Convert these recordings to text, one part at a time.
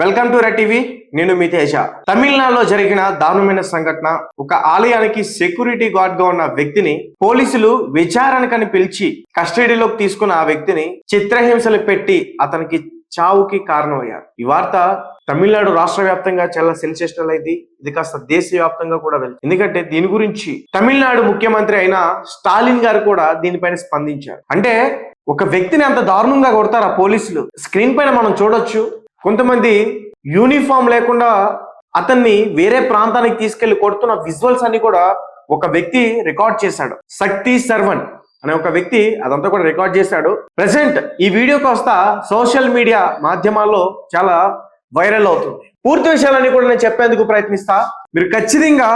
Welcome to red TV. నేను మీ తేజ. తమిళనాడులో జరిగిన దారుణమైన సంఘటన ఒక ఆలయానికి సెక్యూరిటీ గార్డ్గా ఉన్న వ్యక్తిని పోలీసులు విచారణకని పిలిచి కస్టడీలోకి తీసుకున్న ఆ వ్యక్తిని చిత్రహింసలు పెట్టి అతనికి చావుకి కారణమయ్యారు. ఈ వార్త తమిళనాడు రాష్ట్ర వ్యాప్తంగా చాలా సెన్సేషనల్ అయింది. ఇది కాస్త దేశవ్యాప్తంగా కూడా వెళ్తుంది. ఎందుకంటే దీని గురించి తమిళనాడు ముఖ్యమంత్రి అయిన స్టాలిన్ గారు కూడా దీనిపైన స్పందించారు. అంటే ఒక వ్యక్తిని అంత దారుణంగా కొడతారు ఆ పోలీసులు? స్క్రీన్ పైన మనం చూడొచ్చు. కొంతమంది యూనిఫామ్ లేకుండా అతన్ని వేరే ప్రాంతానికి తీసుకెళ్ళి కొడుతున్న విజువల్స్ అన్ని కూడా ఒక వ్యక్తి రికార్డ్ చేశాడు. శక్తి సర్వన్ అనే ఒక వ్యక్తి అదంతా కూడా రికార్డ్ చేశాడు. ప్రెసెంట్ ఈ వీడియో కాస్త సోషల్ మీడియా మాధ్యమాల్లో చాలా వైరల్ అవుతుంది. పూర్తి విషయాలన్నీ కూడా నేను చెప్పేందుకు ప్రయత్నిస్తా. మీరు ఖచ్చితంగా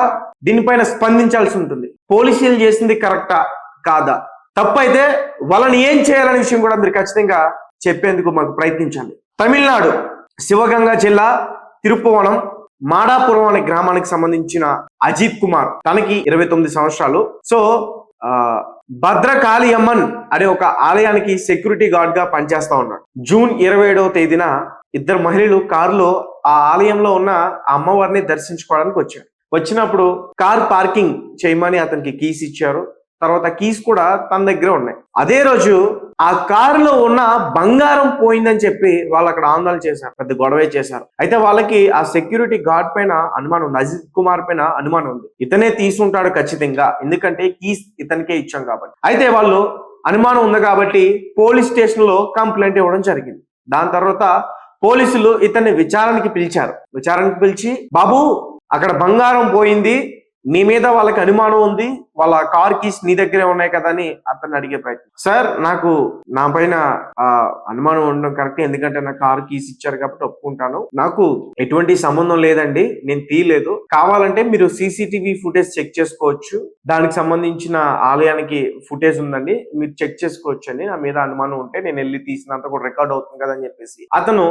దీనిపైన స్పందించాల్సి ఉంటుంది. పోలీసులు చేసింది కరెక్టా? కాదా? తప్పైతే వాళ్ళని ఏం చేయాలనే విషయం కూడా మీరు ఖచ్చితంగా చెప్పేందుకు మాకు ప్రయత్నించండి. తమిళనాడు. శివగంగా జిల్లా తిరుపువనం మాడాపురం అనే గ్రామానికి సంబంధించిన అజిత్ కుమార్. తనకి ఇరవై తొమ్మిది సంవత్సరాలు. సో భద్రకాళి అమ్మన్ అనే ఒక ఆలయానికి సెక్యూరిటీ గార్డ్గా పనిచేస్తా ఉన్నాడు. జూన్ ఇరవై ఏడవ తేదీన ఇద్దరు మహిళలు కారులో ఆ ఆలయంలో ఉన్న ఆ అమ్మవారిని దర్శించుకోవడానికి వచ్చారు. వచ్చినప్పుడు కార్ పార్కింగ్ చేయమని అతనికి కీస్ ఇచ్చారు. తర్వాత కీస్ కూడా తన దగ్గర ఉన్నాయి. అదే రోజు ఆ కారులో ఉన్న బంగారం పోయిందని చెప్పి వాళ్ళు అక్కడ ఆందోళన చేశారు పెద్ద గొడవే చేశారు. అయితే వాళ్ళకి ఆ సెక్యూరిటీ గార్డ్ పైన అనుమానం ఉంది అజిత్ కుమార్ పైన అనుమానం ఉంది. ఇతనే తీసుంటాడు ఖచ్చితంగా ఎందుకంటే కీస్ ఇతనికే ఇచ్చాం కాబట్టి. అయితే వాళ్ళు అనుమానం ఉంది కాబట్టి పోలీస్ స్టేషన్లో కంప్లైంట్ ఇవ్వడం జరిగింది. దాని తర్వాత పోలీసులు ఇతన్ని విచారణకి పిలిచారు. విచారణకి పిలిచి బాబు అక్కడ బంగారం పోయింది నీ మీద వాళ్ళకి అనుమానం ఉంది వాళ్ళ కార్ కీస్ నీ దగ్గరే ఉన్నాయి కదా అని అతన్ని అడిగే ప్రయత్నం. సార్ నాకు నా పైన అనుమానం ఉండడం కరెక్ట్ ఎందుకంటే నా కార్ కీస్ ఇచ్చారు కాబట్టి ఒప్పుకుంటాను. నాకు ఎటువంటి సంబంధం లేదండి నేను తీయలేదు. కావాలంటే మీరు సీసీటీవీ ఫుటేజ్ చెక్ చేసుకోవచ్చు. దానికి సంబంధించిన ఆలయానికి ఫుటేజ్ ఉందండి మీరు చెక్ చేసుకోవచ్చు అని నా మీద అనుమానం ఉంటే నేను వెళ్ళి తీసినంత కూడా రికార్డ్ అవుతుంది కదా అని చెప్పేసి. అతను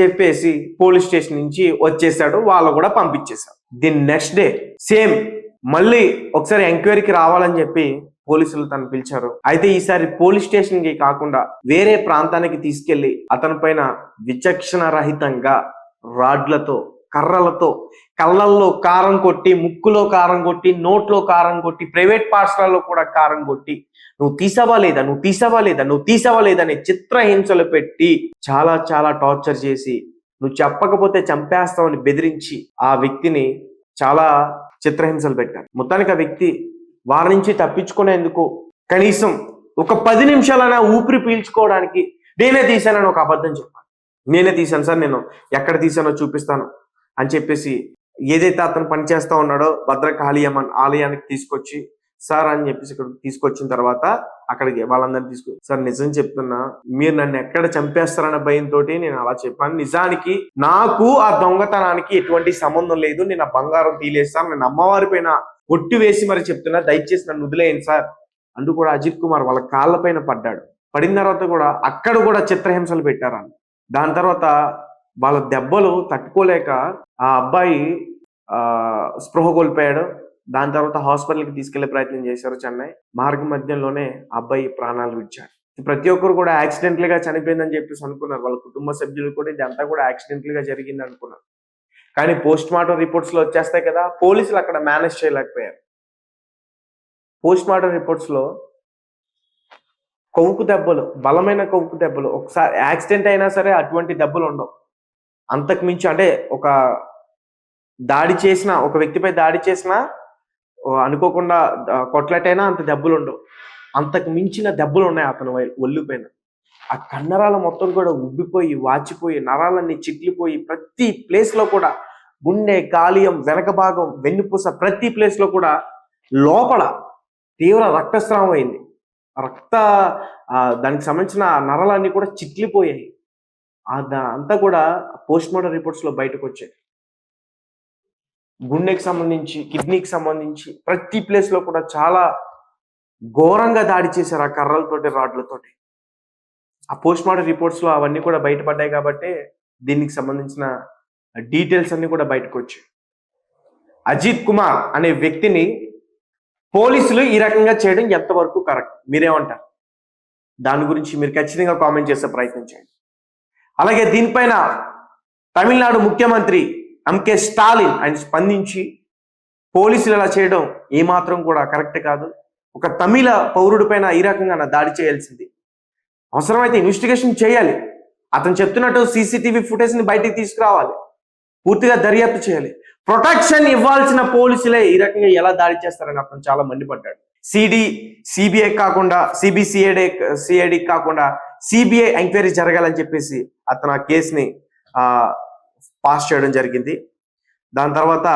చెప్పేసి పోలీస్ స్టేషన్ నుంచి వచ్చేసాడు వాళ్ళు కూడా పంపించేశారు. ది నెక్స్ట్ డే సేమ్ మళ్ళీ ఒకసారి ఎంక్వైరీకి రావాలని చెప్పి పోలీసులు తను పిలిచారు. అయితే ఈసారి పోలీస్ స్టేషన్కి కాకుండా వేరే ప్రాంతానికి తీసుకెళ్ళి అతని పైన విచక్షణ రహితంగా రాడ్లతో కర్రలతో కళ్ళల్లో కారం కొట్టి ముక్కులో కారం కొట్టి నోట్లో కారం కొట్టి ప్రైవేట్ పాఠశాలలో కూడా కారం కొట్టి నువ్వు తీసావా లేదా? నువ్వు తీసావా లేదా? నువ్వు తీసావా లేదా? చిత్రహింసలు పెట్టి చాలా చాలా టార్చర్ చేసి నువ్వు చెప్పకపోతే చంపేస్తావని బెదిరించి ఆ వ్యక్తిని చాలా చిత్రహింసలు పెట్టారు. మొత్తానికి ఆ వ్యక్తి వారి నుంచి తప్పించుకునేందుకు కనీసం ఒక పది నిమిషాలైనా ఊపిరి పీల్చుకోవడానికి నేనే తీశానని ఒక అబద్ధం చెప్పాను నేనే తీశాను సార్ నేను ఎక్కడ తీశానో చూపిస్తాను అని చెప్పేసి ఏదైతే అతను పనిచేస్తా ఉన్నాడో భద్రకాళియమ్మన్ ఆలయానికి తీసుకొచ్చి సార్ అని చెప్పేసి ఇక్కడ తీసుకొచ్చిన తర్వాత అక్కడికి వాళ్ళందరినీ తీసుకు సార్ నిజం చెప్తున్నా మీరు నన్ను ఎక్కడ చంపేస్తారన్న భయంతో నేను అలా చెప్పాను. నిజానికి నాకు ఆ దొంగతనానికి ఎటువంటి సంబంధం లేదు. నేను ఆ బంగారం తీలేస్తాను. నేను అమ్మవారి పైన ఒట్టి వేసి మరి చెప్తున్నా. దయచేసి నన్ను వదిలేయండి సార్. అంటూ కూడా అజిత్ కుమార్ వాళ్ళ కాళ్ళ పైన పడ్డాడు. పడిన తర్వాత కూడా అక్కడ కూడా చిత్రహింసలు పెట్టారని. దాని తర్వాత వాళ్ళ దెబ్బలు తట్టుకోలేక ఆ అబ్బాయి ఆ స్పృహ కోల్పోయాడు. దాని తర్వాత హాస్పిటల్కి తీసుకెళ్ళే ప్రయత్నం చేశారు చెన్నై. మార్గ మధ్యంలోనే అబ్బాయి ప్రాణాలు విడిచాడు ప్రతి ఒక్కరు కూడా యాక్సిడెంటల్గా చనిపోయిందని చెప్పేసి అనుకున్నారు. వాళ్ళ కుటుంబ సభ్యులు కూడా ఇదంతా కూడా యాక్సిడెంటల్గా జరిగింది అనుకున్నారు. కానీ పోస్ట్ మార్టం రిపోర్ట్స్లో వచ్చేస్తాయి కదా పోలీసులు అక్కడ మేనేజ్ చేయలేకపోయారు. పోస్ట్ మార్టం రిపోర్ట్స్లో కొవ్వుకు దెబ్బలు బలమైన కొవ్వుకు దెబ్బలు ఒకసారి యాక్సిడెంట్ అయినా సరే అటువంటి దెబ్బలు ఉండవు. అంతకు మించి అంటే ఒక దాడి చేసిన ఒక వ్యక్తిపై దాడి చేసినా అనుకోకుండా ద- అంత దెబ్బలు ఉండవు అంతకు మించిన దెబ్బలు ఉన్నాయి అతని వై- ఒళ్ళు పైన. ఆ కన్నరాల మొత్తం కూడా ఉబ్బిపోయి వాచిపోయి నరాలన్నీ చిట్లిపోయి ప్రతి ప్లేస్లో కూడా గుండె కాలియం వెనక భాగం వెన్నుపూస ప్రతి ప్లేస్లో కూడా లోపల తీవ్ర రక్తస్రావం అయింది. రక్త దానికి సంబంధించిన నరాలన్నీ కూడా చిట్లిపోయాయి. ఆ దా- అంతా కూడా పోస్ట్ మార్టం రిపోర్ట్స్లో బయటకు వచ్చాయి గుండెకి సంబంధించి కిడ్నీకి సంబంధించి ప్రతి ప్లేస్లో కూడా చాలా ఘోరంగా దాడి చేశారు ఆ కర్రలతోటి రాడ్లతోటి. ఆ పోస్ట్ మార్టం రిపోర్ట్స్లో అవన్నీ కూడా బయటపడ్డాయి కాబట్టి దీనికి సంబంధించిన డీటెయిల్స్ అన్ని కూడా బయటకు వచ్చాయి. అజిత్ కుమార్ అనే వ్యక్తిని పోలీసులు ఈ రకంగా చేయడం ఎంతవరకు కరెక్ట్? మీరేమంటారు? దాని గురించి మీరు ఖచ్చితంగా కామెంట్ చేసే ప్రయత్నం చేయండి. అలాగే దీనిపైన తమిళనాడు ముఖ్యమంత్రి ఎంకే స్టాలిన్ ఆయన స్పందించి పోలీసులు అలా చేయడం ఏమాత్రం కూడా కరెక్ట్ కాదు. ఒక తమిళ పౌరుడి పైన ఈ రకంగా నా దాడి చేయాల్సింది. అవసరమైతే ఇన్వెస్టిగేషన్ చేయాలి. అతను చెప్తున్నట్టు సీసీటీవీ ఫుటేజ్ని బయటికి తీసుకురావాలి. పూర్తిగా దర్యాప్తు చేయాలి. ప్రొటెక్షన్ ఇవ్వాల్సిన పోలీసులే ఈ రకంగా ఎలా దాడి చేస్తారని అతను చాలా మండిపడ్డాడు. సిడి సిబిఐ కాకుండా సిబిసిఐడి సిఐడి కాకుండా సిబిఐ ఎంక్వైరీ జరగాలని చెప్పేసి అతను ఆ కేసుని ఆ పాస్ చేయడం జరిగింది. దాని తర్వాత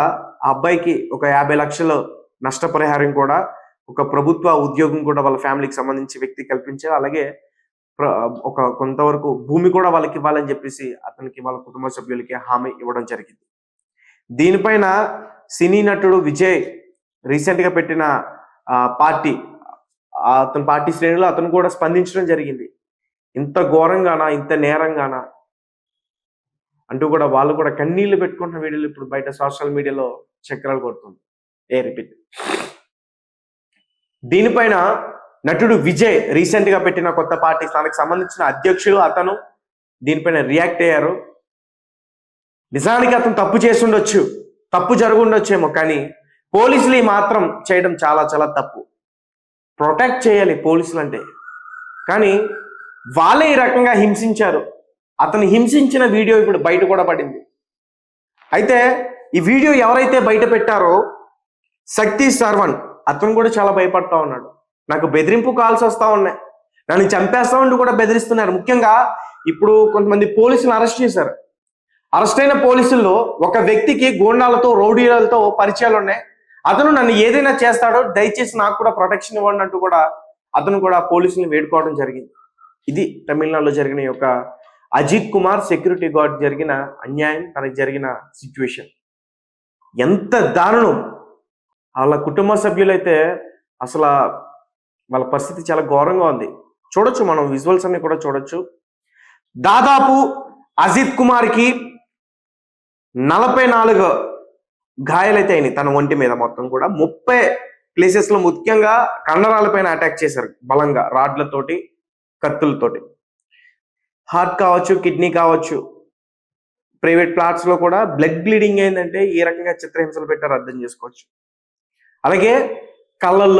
ఆ అబ్బాయికి ఒక యాభై లక్షలు నష్టపరిహారం కూడా ఒక ప్రభుత్వ ఉద్యోగం కూడా వాళ్ళ ఫ్యామిలీకి సంబంధించి వ్యక్తి కల్పించారు. అలాగే ప్ర- ఒక కొంతవరకు భూమి కూడా వాళ్ళకి ఇవ్వాలని చెప్పేసి అతనికి వాళ్ళ కుటుంబ సభ్యులకి హామీ ఇవ్వడం జరిగింది. దీనిపైన సినీ నటుడు విజయ్ రీసెంట్గా పెట్టిన ఆ, పార్టీ అతని పార్టీ శ్రేణిలో అతను కూడా స్పందించడం జరిగింది. ఇంత ఘోరంగానా ఇంత నేరంగానా? అంటూ కూడా వాళ్ళు కూడా కన్నీళ్ళు పెట్టుకుంటున్న వీడియోలు ఇప్పుడు బయట సోషల్ మీడియాలో చక్రాలు కొడుతుంది. A repeat. దీనిపైన నటుడు విజయ్ రీసెంట్గా పెట్టిన కొత్త పార్టీ తనకు సంబంధించిన అధ్యక్షులు అతను దీనిపైన రియాక్ట్ అయ్యారు. నిజానికి అతను తప్పు చేసిండొచ్చు తప్పు జరుగుండొచ్చేమో కానీ పోలీసులు మాత్రం చేయడం చాలా చాలా తప్పు. ప్రొటెక్ట్ చేయాలి పోలీసులు అంటే కానీ వాళ్ళే ఈ రకంగా హింసించారు. అతను హింసించిన వీడియో ఇప్పుడు బయట కూడా పడింది. అయితే ఈ వీడియో ఎవరైతే బయట పెట్టారో శక్తి సర్వన్ అతను కూడా చాలా భయపడతా ఉన్నాడు. నాకు బెదిరింపు కాల్స్ వస్తూ ఉన్నాయి. నన్ను చంపేస్తామని కూడా బెదిరిస్తున్నారు. ముఖ్యంగా ఇప్పుడు కొంతమంది పోలీసులు అరెస్ట్ చేశారు. అరెస్ట్ అయిన పోలీసుల్లో ఒక వ్యక్తికి గోండాలతో రౌడీలతో పరిచయాలు ఉన్నాయి. అతను నన్ను ఏదైనా చేస్తాడో దయచేసి నాకు కూడా ప్రొటెక్షన్ ఇవ్వండి అంటూ కూడా అతను కూడా పోలీసులను వేడుకోవడం జరిగింది. ఇది తమిళనాడులో జరిగిన యొక్క అజిత్ కుమార్ సెక్యూరిటీ గార్డ్ జరిగిన అన్యాయం తనకి జరిగిన సిచ్యువేషన్. ఎంత దారుణం! వాళ్ళ కుటుంబ సభ్యులైతే అసలు వాళ్ళ పరిస్థితి చాలా ఘోరంగా ఉంది. చూడొచ్చు మనం విజువల్స్ అన్ని కూడా చూడొచ్చు. దాదాపు అజిత్ కుమార్కి నలభై నాలుగు గాయాలైతే అయినాయి తన ఒంటి మీద మొత్తం కూడా. ముప్పై ప్లేసెస్లో ముఖ్యంగా కండరాలపైన అటాక్ చేశారు బలంగా రాడ్లతోటి కత్తులతోటి. హార్ట్ కావచ్చు కిడ్నీ కావచ్చు ప్రైవేట్ ప్లాట్స్లో కూడా బ్లడ్ బ్లీడింగ్ అయిందంటే ఏ రకంగా చిత్రహింసలు పెట్టారో అర్థం చేసుకోవచ్చు. అలాగే కళ్ళల్లో